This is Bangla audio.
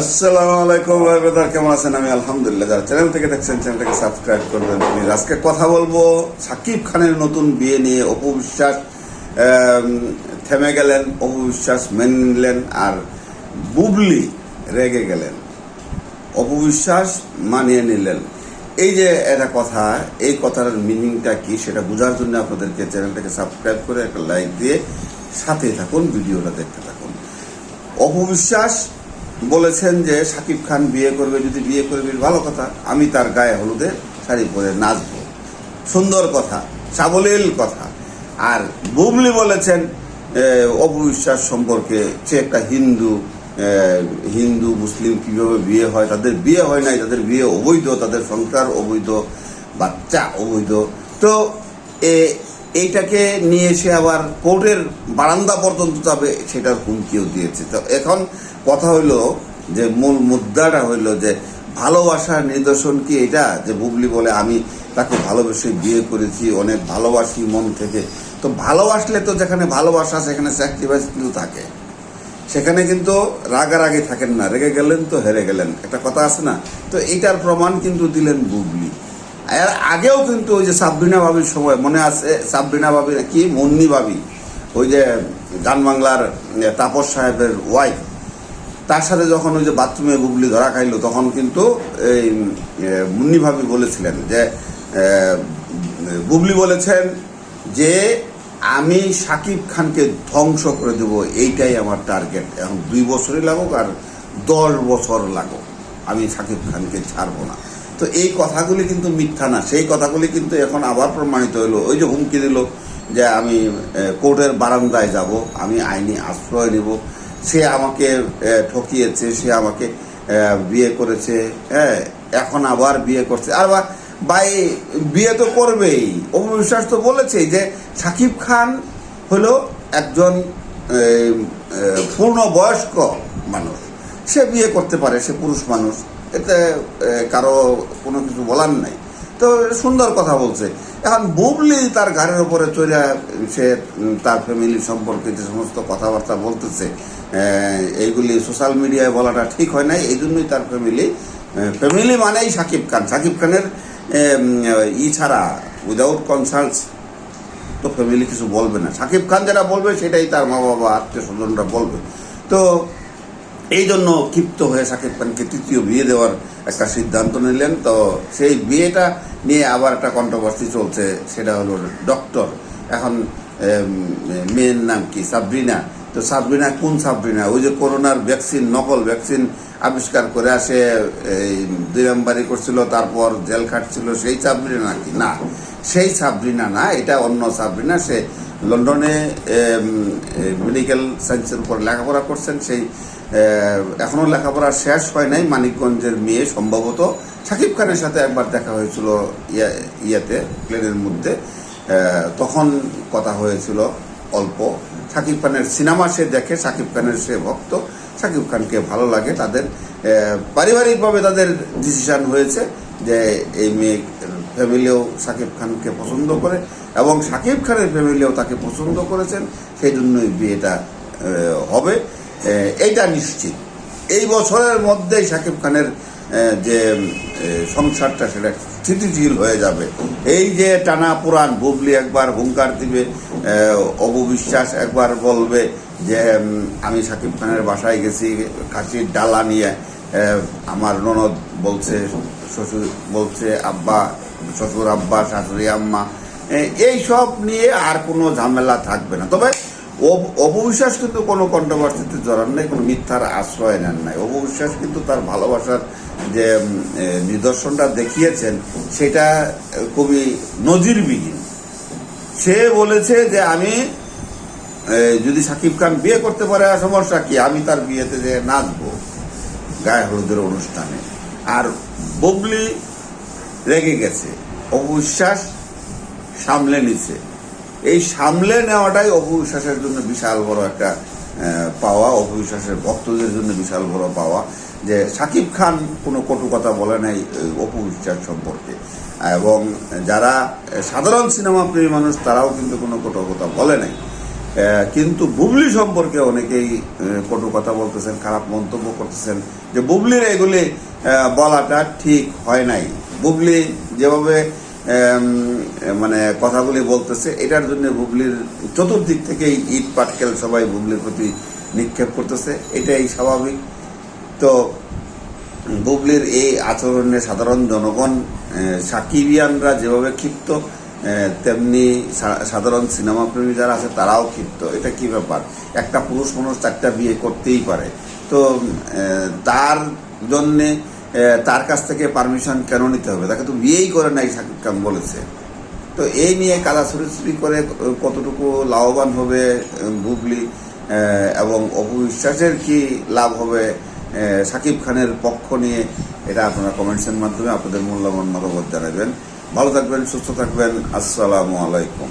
আসসালামু আলাইকুম ভাই ব্রাদার, কেমন আছেন? আমি আলহামদুলিল্লাহ, যারা চ্যানেল থেকে দেখছেন চ্যানেলটাকে সাবস্ক্রাইব করবেন। প্লিজ আজকে কথা বলব সাকিব খানের নতুন বিয়ে নিয়ে, অপু বিশ্বাস থেমে গেলেন, অপু বিশ্বাস মেনে নিলেন, আর বুবলি রেগে গেলেন। অপু বিশ্বাস মানিয়ে নিলেন। এই যে একটা কথা, এই কথার মিনিংটা কি সেটা বোঝার জন্য আপনাদেরকে চ্যানেলটাকে সাবস্ক্রাইব করে একটা লাইক দিয়ে সাথে থাকুন, ভিডিওটা দেখতে থাকুন। অপবিশ্বাস বলেছেন যে সাকিব খান বিয়ে করবে, যদি বিয়ে করবে, ভালো কথা। আমি তার গায়ে হলুদে শাড়ি পরে নাচবো। সুন্দর কথা, সাবলীল কথা। আর বুবলি বলেছেন অপবিশ্বাস সম্পর্কে সে একটা হিন্দু হিন্দু, মুসলিম কীভাবে বিয়ে হয়, তাদের বিয়ে হয় নাই, তাদের বিয়ে অবৈধ, তাদের সংসার অবৈধ, বাচ্চা অবৈধ। তো, এ এইটাকে নিয়ে এসে আবার কোর্টের বারান্দা পর্যন্ত যাবে, সেটার হুমকিও দিয়েছে। তো এখন কথা হইল যে, মূল মুদ্রাটা হইল যে, ভালোবাসার নিদর্শন কি এটা? যে বুবলি বলে, আমি তাকে ভালোবেসে বিয়ে করেছি, অনেক ভালোবাসি মন থেকে। তো ভালোবাসলে তো যেখানে ভালোবাসা, সেখানে স্যাক্রিফাইস কিন্তু থাকে। সেখানে কিন্তু রাগারাগি থাকেন না। রেগে গেলেন তো হেরে গেলেন। একটা কথা আছে না? তো এইটার প্রমাণ কিন্তু দিলেন বুবলি। এর আগেও কিন্তু ওই যে সাবরিনা বাবির সময়, মনে আছে? সাবরিনা বাবি কি মুন্নি বাবি ওই যে গান বাংলার তাপস সাহেবের ওয়াইফ তার সাথে যখন ওই যে বাথরুমে বুবলি ধরা খাইলো, তখন কিন্তু এই মুন্নি ভাবি বলেছিলেন যে বুবলি বলেছেন যে, আমি সাকিব খানকে ধ্বংস করে দেব, এইটাই আমার টার্গেট এখন দুই বছরই লাগুক আর দশ বছর লাগুক, আমি সাকিব খানকে ছাড়বো না। তো এই কথাগুলি কিন্তু মিথ্যা না। সেই কথাগুলি কিন্তু এখন আবার প্রমাণিত হলো। ওই যে হুমকি দিল যে আমি কোর্টের বারান্দায় যাব আমি আইনি আশ্রয় নেব। সে আমাকে ঠকিয়েছে সে আমাকে বিয়ে করেছে হ্যাঁ এখন আবার বিয়ে করছে। আর বা- ভাই বিয়ে তো করবেই। অবিশ্বাস তো বলেছেই যে সাকিব খান হলো একজন এ, এ, পূর্ণ বয়স্ক মানুষ। সে বিয়ে করতে পারে সে পুরুষ মানুষ। এতে কারও কোনো কিছু বলার নাই। তো সুন্দর কথা বলছে। এখন বুবলি তার ঘাড়ের উপরে চলে সে তার ফ্যামিলি সম্পর্কে যে সমস্ত কথাবার্তা বলতেছে এইগুলি সোশ্যাল মিডিয়ায় বলাটা ঠিক হয় নাই। এই জন্যই তার ফ্যামিলি ফ্যামিলি মানেই সাকিব খান। সাকিব খানের ই ছাড়া উইদাউট কনসাল্টস তো ফ্যামিলি কিছু বলবে না। সাকিব খান যারা বলবে, সেটাই তার মা বাবা আত্মীয় স্বজনরা বলবে। তো এই জন্য ক্ষিপ্ত হয়ে সাকিব খানকে তৃতীয় বিয়ে দেওয়ার একটা সিদ্ধান্ত নিলেন। তো সেই বিয়েটা নিয়ে আবার একটা কন্ট্রোভার্সি চলছে, সেটা হলো ডক্টর এখন মেয়ের নাম কি? সাবরিনা। তো সাবরিনা কোন সাবরিনা? ওই যে করোনার ভ্যাকসিন নকল ভ্যাকসিন আবিষ্কার করে আসে, এই দুই নম্বরই করছিল, তারপর জেল খাটছিল, সেই সাবরিনা নাকি? না, সেই সাবরিনা না, এটা অন্য সাবরিনা। সে লন্ডনে মেডিকেল সায়েন্সের উপর লেখাপড়া করছেন, সেই আহ, এখনও লেখাপড়া শেষ হয় নাই মানিকগঞ্জের মেয়ে সম্ভবত। সাকিব খানের সাথে একবার দেখা হয়েছিল ইয়া- ইয়াতে প্লেনের মধ্যে। তখন কথা হয়েছিল অল্প। সাকিব খানের সিনেমা সে দেখে সাকিব খানের সে ভক্ত। সাকিব খানকে ভালো লাগে তাদের। পারিবারিকভাবে তাদের ডিসিশান হয়েছে যে এই মেয়ে ফ্যামিলিও সাকিব খানকে পছন্দ করে এবং সাকিব খানের ফ্যামিলিও তাকে পছন্দ করেছেন। সেই জন্যই বিয়েটা হবে। এইটা নিশ্চিত। এই বছরের মধ্যেই শাকিব খানের যে সংসারটা সেটা স্থিতিশীল হয়ে যাবে। এই যে টানা পুরাণ বুবলি একবার হুঙ্কার দিবে আহ, অববিশ্বাস একবার বলবে যে আমি শাকিব খানের বাসায় গেছি খাসির ডালা নিয়ে আমার ননদ বলছে শ্বশুর বলছে আব্বা শ্বশুর আব্বা শাশুড়ি আম্মা এই সব নিয়ে আর কোনো ঝামেলা থাকবে না। তবে অপবিশ্বাস কিন্তু কোনো কন্ট্রোভার্সিতে জড়ান নাই, কোনো মিথ্যার আশ্রয় নেন নাই। অপবিশ্বাস কিন্তু তার ভালোবাসার যে নিদর্শনটা দেখিয়েছেন, সেটা খুবই নজিরবিহীন। সে বলেছে যে আমি যদি সাকিব খান বিয়ে করতে পারে সমস্যা কি? আমি তার বিয়েতে যে নাচবো, গায়ে হলুদের অনুষ্ঠানে। আর বুবলি রেগে গেছে। অবিশ্বাস সামলে নিছে। এই সামলে নেওয়াটাই অপবিশ্বাসের জন্য বিশাল বড় একটা পাওয়া, অপবিশ্বাসের ভক্তদের জন্য বিশাল বড় পাওয়া যে সাকিব খান কোনো কটু কথা বলে নাই অপবিশ্বাস সম্পর্কে। এবং যারা সাধারণ সিনেমা প্রেমী মানুষ, তারাও কিন্তু কোনো কটু কথা বলে নাই। কিন্তু বুবলি সম্পর্কে অনেকেই কটু কথা বলতেছেন, খারাপ মন্তব্য করতেছেন যে বুবলির এগুলি বলাটা ঠিক হয় নাই। বুবলি যেভাবে মানে কথাগুলি বলতেছে। এটার জন্য হুগলির চতুর্দিক থেকেই ইট, পাটকেল সবাই হুগলির প্রতি নিক্ষেপ করতেছে। এটাই স্বাভাবিক। তো বুবলির এই আচরণে সাধারণ জনগণ সাকিবিয়ানরা যেভাবে ক্ষিপ্ত তেমনি সাধারণ সিনেমা প্রেমী যারা আছে তারাও ক্ষিপ্ত। এটা কি ব্যাপার? একটা পুরুষ মানুষ চারটা বিয়ে করতেই পারে। তো তার জন্যে তার কাছ থেকে পারমিশন কেন নিতে হবে? তাকে তো, বিয়েই করে নাই শাকিব খান বলেছে। তো এই নিয়ে কাদা ছুরি করে কতটুকু লাভবান হবে বুবলি এবং অপবিশ্বাসের কি লাভ হবে সাকিব খানের পক্ষ নিয়ে, এটা আপনারা কমেন্টসের মাধ্যমে আপনাদের মূল্যবান মতামত জানাবেন। ভালো থাকবেন, সুস্থ থাকবেন, আসসালামু আলাইকুম।